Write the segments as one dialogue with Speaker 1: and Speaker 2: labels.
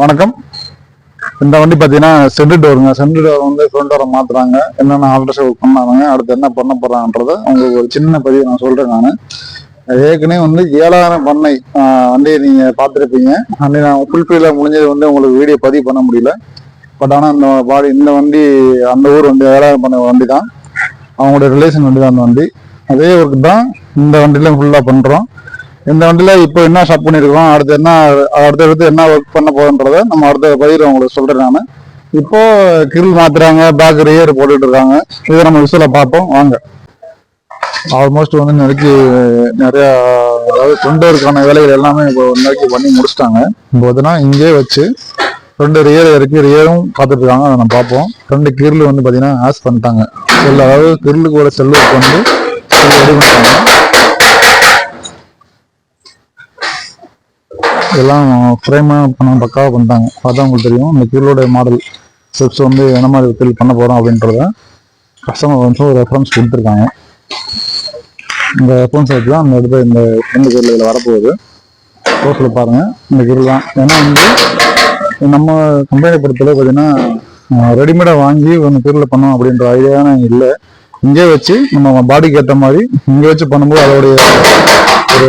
Speaker 1: வணக்கம். இந்த வண்டி பார்த்தீங்கன்னா சென்ட் டோருங்க சென்ட் டோர் வந்து ஃப்ரண்ட் டோரை மாற்றுறாங்க என்னென்ன ஆல்ட்ரேஷன் பண்ணாங்க அடுத்து என்ன பண்ண போறாங்கன்றத உங்களுக்கு ஒரு சின்ன பதிவு நான் சொல்கிறேன் நான். ஏற்கனவே வந்து ஏழாயிரம் பண்ணை வண்டியை நீங்கள் பார்த்துருப்பீங்க. அன்னைக்கு நான் ஃபுல்ஃபில்ல முடிஞ்சது வந்து உங்களுக்கு வீடியோ பதிவு பண்ண முடியல. பட் ஆனால் இந்த பாடி இந்த வண்டி அந்த ஊர் வந்து ஏழாயிரம் பண்ண வண்டி தான் அவங்களோட ரிலேஷன் வண்டி தான் அந்த வண்டி. அதே ஒர்க் தான் இந்த வண்டியில ஃபுல்லாக பண்ணுறோம் இந்த வண்டியில இப்போ என்ன ஸ்டார்ட் பண்ணிருக்கோம் அடுத்து என்ன அடுத்த அடுத்து என்ன ஒர்க் பண்ண போகுன்றத நம்ம அடுத்த பயிர் உங்களுக்கு சொல்றேன் நான். இப்போ கிரில் மாத்துறாங்க பேக் ரியர் போட்டுட்டு இருக்காங்க. இதை நம்ம விசுவல பார்ப்போம். வாங்க. ஆல்மோஸ்ட் வந்து நிறைக்கு நிறைய அதாவது தொண்டருக்கான வேலைகள் எல்லாமே இப்போ நெருக்கி பண்ணி முடிச்சிட்டாங்க. இப்போ பார்த்தீங்கன்னா இங்கே வச்சு ரெண்டு ரியர் இருக்கு. ரியரும் பார்த்துட்டு இருக்காங்க. அதை நம்ம பார்ப்போம். ரெண்டு கிரில் வந்து பார்த்தீங்கன்னா ஆஸ் பண்ணிட்டாங்க. செல் அதாவது கிரிலுக்கு ஒரு செல்லு வந்து ரெடி பண்ணிட்டாங்க. எல்லாம் ஃப்ரேமாக பண்ண பக்காவாக பண்ணிட்டாங்க. பார்த்தா உங்களுக்கு தெரியும். இந்த கீழோட மாடல் ஸ்டெப்ஸ் வந்து என்ன மாதிரி ஃபில் பண்ண போகிறோம் அப்படின்றத கஸ்டமர் வந்து ஒரு ரெஃபரன்ஸ் கொடுத்துருக்காங்க. இந்த ரெஃபரன்ஸ் வச்சு தான் அந்த இடத்துல இந்த ரெண்டு கீரில் இதில் வரப்போகுது. ரோஸில் பாருங்கள் இந்த கீரில் தான் ஏன்னா வந்து நம்ம கம்பெனியை பொறுத்தளவு பார்த்தீங்கன்னா ரெடிமேடாக வாங்கி ஒன்று கீரில் பண்ணோம் அப்படின்ற ஐடியாவே இல்லை. இங்கே வச்சு நம்ம பாடிக்கு ஏற்ற மாதிரி இங்கே வச்சு பண்ணும்போது அதோடைய ஒரு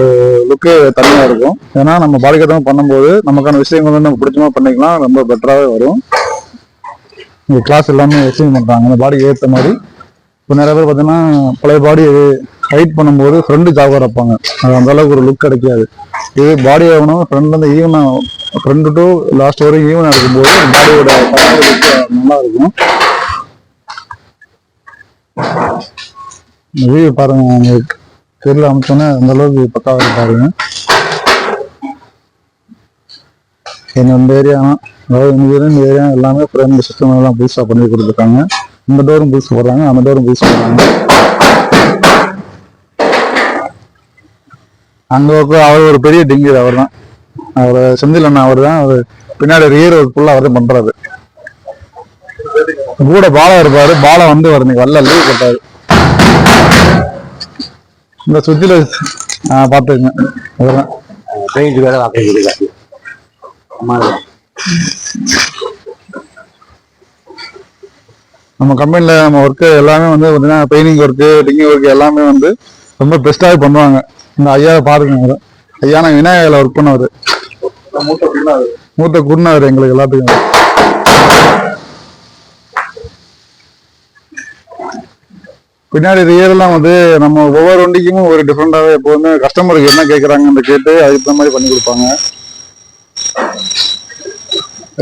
Speaker 1: லுக்கு தனியாக இருக்கும். ஏன்னா நம்ம பாடிக்கு பண்ணும்போது நமக்கான விஷயங்கள் வந்து நம்ம பிடிச்சமா பண்ணிக்கலாம். ரொம்ப பெட்டராகவே வரும். இந்த கிளாஸ் எல்லாமே எக்ஸ்சேஞ்ச் பண்ணுறாங்க அந்த பாடிக்கு ஏற்ற மாதிரி. இப்போ நிறைய பேர் பார்த்தீங்கன்னா பழைய பாடி ஹைட் பண்ணும்போது ஃப்ரெண்டு ஜாகர் இருப்பாங்க அது அந்த அளவுக்கு ஒரு லுக் கிடைக்காது. இது பாடி ஆகணும் ஃப்ரெண்ட்லேருந்து ஈவனாக ஃப்ரெண்டு டு லாஸ்ட் வரைக்கும் ஈவனாக இருக்கும்போது பாடியோட நல்லா இருக்கும். இந்த பாருங்க உங்களுக்கு தெரியல அமைச்சோன்னே அந்த அளவுக்கு பக்காவாக பாருங்க எங்க இந்த ஏரியா அதாவது இந்த ஏரியா இந்த ஏரியா எல்லாமே ஃப்ரேம் சிஸ்டம் எல்லாம் புதுசாக பண்ணி கொடுத்துருக்காங்க. இந்த டோரும் புதுசு போடுறாங்க அந்த டோரும் புதுசு போடுறாங்க. அங்க அவர் ஒரு பெரிய டிங்கர் அவர் தான் அவர் செந்தில் அண்ணா அவர் தான் அவர் பின்னாடி ஒரு ஹீரோ ஃபுல்லாக அவர் தான் பண்றாரு. கூட பாலம் இருப்பாரு பாலம் வந்து அவர் இன்னைக்கு வரல லீவ் போட்டாரு. இந்த சுத்தில பார்த்துக்குங்க. அவர் தான்
Speaker 2: பெயிண்ட் வேலை அம்மா
Speaker 1: நம்ம கம்பெனில நம்ம ஒர்க்கு எல்லாமே வந்து பார்த்தீங்கன்னா பெயிண்டிங் ஒர்க்கு டிங்கிங் ஒர்க் எல்லாமே வந்து ரொம்ப பெஸ்ட்டாகவே பண்ணுவாங்க. இந்த ஐயா பாருங்க. ஐயா நான் விநாயகரில் ஒர்க் பண்ணவர். மூத்த குருநாதர் எங்களுக்கு எல்லாத்துக்கும். பின்னாடி ரியரெல்லாம் வந்து நம்ம ஒவ்வொரு வண்டிக்கும் ஒரு டிஃப்ரெண்டாகவே எப்போதுமே கஸ்டமருக்கு என்ன கேட்குறாங்கன்னு கேட்டு அதுக்கு தகுந்த மாதிரி பண்ணி கொடுப்பாங்க.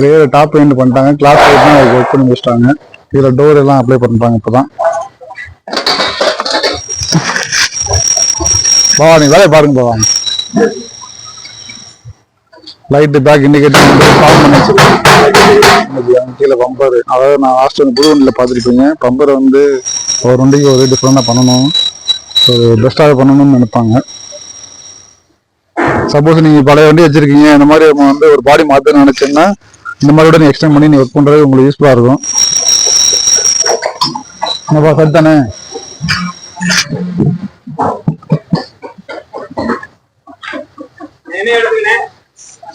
Speaker 1: ரியர் டாப் பெயிண்ட் பண்ணிட்டாங்க. கிளாஸ் தான் ஒர்க் பண்ணி முடிச்சிட்டாங்க. இதில் டோர் எல்லாம் அப்ளை பண்ணுறாங்க இப்போதான். பாவா நீ வேலையை பாருங்க பாவா. லைட்டு பேக் இண்டிகேட்டர் வந்து பண்ணி வச்சிருக்கேன். கீழே பம்பர் அதாவது நான் லாஸ்ட் வந்து புது வண்டியில் பார்த்துருப்பீங்க. பம்பரை வந்து ஒரு வண்டிக்கு ஒரு டிஃப்ரெண்ட்டாக பண்ணணும். ஒரு பெஸ்ட்டாக பண்ணணும்னு நினைப்பாங்க. சப்போஸ் நீங்கள் பழைய வண்டி வச்சிருக்கீங்க இந்த மாதிரி நம்ம வந்து ஒரு பாடி மாற்றணும்னு நினைச்சீங்கன்னா இந்த மாதிரி விட நீ எக்ஸ்டெண்ட் பண்ணி நீ ஒர்க் பண்ணுறது உங்களுக்கு யூஸ்ஃபுல்லாக இருக்கும். என்னப்பா சரி தானே?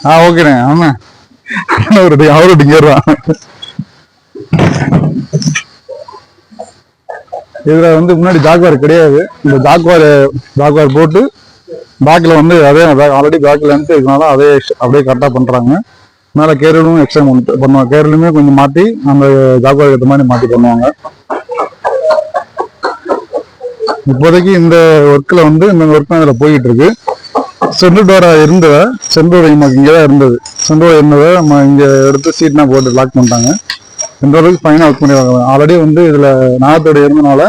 Speaker 1: ஆ ஓகேண்ணே ஆமாம் அவரு அவரு டிங்கர் இதில் வந்து முன்னாடி ஜாக்வார் கிடையாது. இந்த ஜாக்வார் ஜாக்வார் போட்டு பேக்கில் வந்து அதே ஆல்ரெடி பேக்கில் இருந்து இருக்கனால அதே அப்படியே கரெக்டாக பண்ணுறாங்க மேலே கேரளும் எக்ஸ்ட்ரா பண்ணுவாங்க கேரளுமே கொஞ்சம் மாற்றி அந்த ஜாக்வார் ஏற்ற மாதிரி மாற்றி பண்ணுவாங்க. இப்போதைக்கு இந்த ஒர்க்கில் வந்து இந்த ஒர்க் அதில் போய்கிட்டு இருக்கு சென்ட்ரு டோரா இருந்தத சென்ட்ரு நமக்கு இங்கே தான் இருந்தது. சென்ட்ரு இருந்ததை நம்ம இங்கே எடுத்து சீட்னா போட்டு லாக் பண்ணிட்டாங்க. இந்த அளவுக்கு ஃபைன் ஒர்க் பண்ணிடுவாங்க ஆல்ரெடி வந்து இதில் நாகத்தோடு இருந்தனால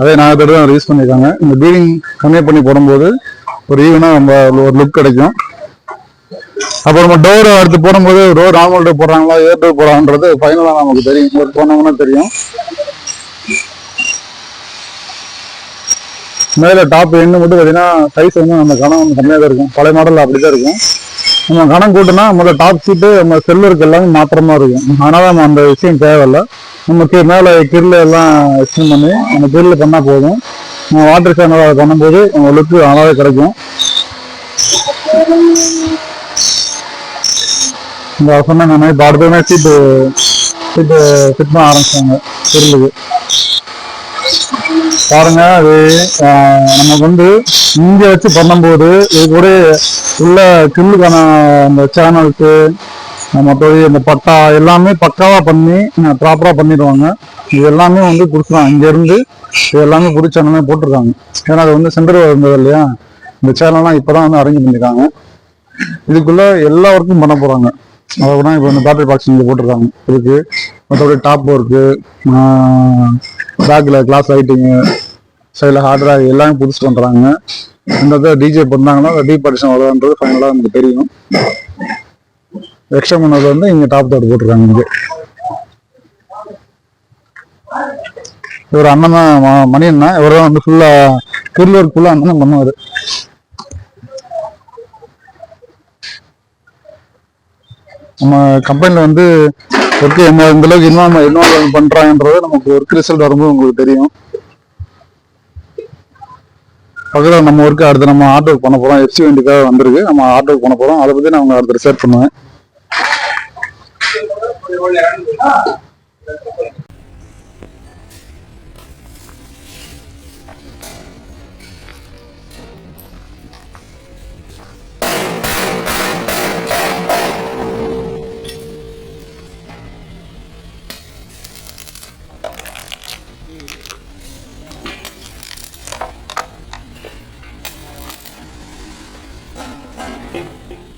Speaker 1: அதே நாகத்தோடு தான் யூஸ் பண்ணியிருக்காங்க இந்த பீடிங் கம்மி பண்ணி போடும்போது ஒரு ஈவனாக நம்ம ஒரு லுக் கிடைக்கும். அப்புறம் நம்ம டோர் அடுத்து போடும்போது டோர் நார்மல் டோர் போடுறாங்களா ஏர் டோர் போடுறாங்கன்றது ஃபைனலாக நமக்கு தெரியும். ஒர்க் தெரியும். மேலே டாப் எண்ணு மட்டும் பார்த்தீங்கன்னா சைஸ் வந்து நம்ம கணம் கம்மியாக தான் இருக்கும். பழைய மாடலில் அப்படி தான் இருக்கும். நம்ம கணக்கு கூட்டினா முதல்ல டாப் சீட்டு நம்ம செல்லுக்கு எல்லாமே மாத்திரமா இருக்கும். அதனால நம்ம அந்த விஷயம் தேவையில்லை. நமக்கு மேலே கிரில் எல்லாம் எக்ஸ்டெண்ட் பண்ணி நம்ம கிரில் பண்ணால் போதும். நம்ம வாட்டர் சேனல் பண்ணும்போது நம்ம லுக்கு நல்லாவே கிடைக்கும். இந்த சொன்ன நான் இப்போ சீட்டு சீட்டு ஃபிட் பண்ண ஆரம்பிச்சாங்க. கிரிலுக்கு பாருங்க அது நமக்கு வந்து இங்க வச்சு பண்ணும்போது இது கூட உள்ள கில்லுக்கான அந்த சேனல்ஸு மற்றபடி இந்த பட்டா எல்லாமே பக்காவா பண்ணி ப்ராப்பரா பண்ணிடுவாங்க. இது எல்லாமே வந்து கொடுத்துருவாங்க இங்க இருந்து இது எல்லாமே புது சேனலே போட்டிருக்காங்க. ஏன்னா அது வந்து சென்டர் இருந்தது இல்லையா? இந்த சேனல்லாம் இப்பதான் வந்து அரேஞ்ச் பண்ணிருக்காங்க இதுக்குள்ள எல்லா ஒர்க்கும் பண்ண போறாங்க. கூட இப்போ இந்த பேட்டரி பாக்ஸ் இங்கே போட்டிருக்காங்க. இதுக்கு மற்றபடி டாப் ஒர்க்கு பேக்கில் கிளாஸ் லைட்டிங்கு சைடில் ஹார்ட் ரேக் எல்லாமே புதுசு பண்ணுறாங்க இந்த இடத்துல டிஜே பண்ணாங்கன்னா டீப் அடிஷன் வருதுன்றது ஃபைனலாக நமக்கு தெரியும். எக்ஸ்ட்ரா பண்ணது வந்து இங்கே டாப் தோடு போட்டிருக்காங்க இங்கே. இவர் அண்ணன் தான் மணி அண்ணன் இவர் தான் வந்து ஃபுல்லாக கிரில் ஒர்க் ஃபுல்லாக அண்ணன் பண்ணுவார். நம்ம கம்பெனியில் வந்து ஒர்க்கு என்ன இந்த அளவுக்கு இன்வால்வ் இன்வால்வ் பண்றாங்கன்றது நமக்கு ஒர்க் ரிசல்ட் வரும்போது உங்களுக்கு தெரியும். பக்கத்தில் நம்ம ஒர்க்கு அடுத்து நம்ம ஆர்ட் ஒர்க் பண்ண போகிறோம் எஃப்சி வண்டிக்காக வந்திருக்கு. நம்ம ஆர்ட் ஒர்க் பண்ண போகிறோம் அதை பற்றி நான் அவங்க அடுத்து ரிசர்ச் பண்ணுவேன். Thank you.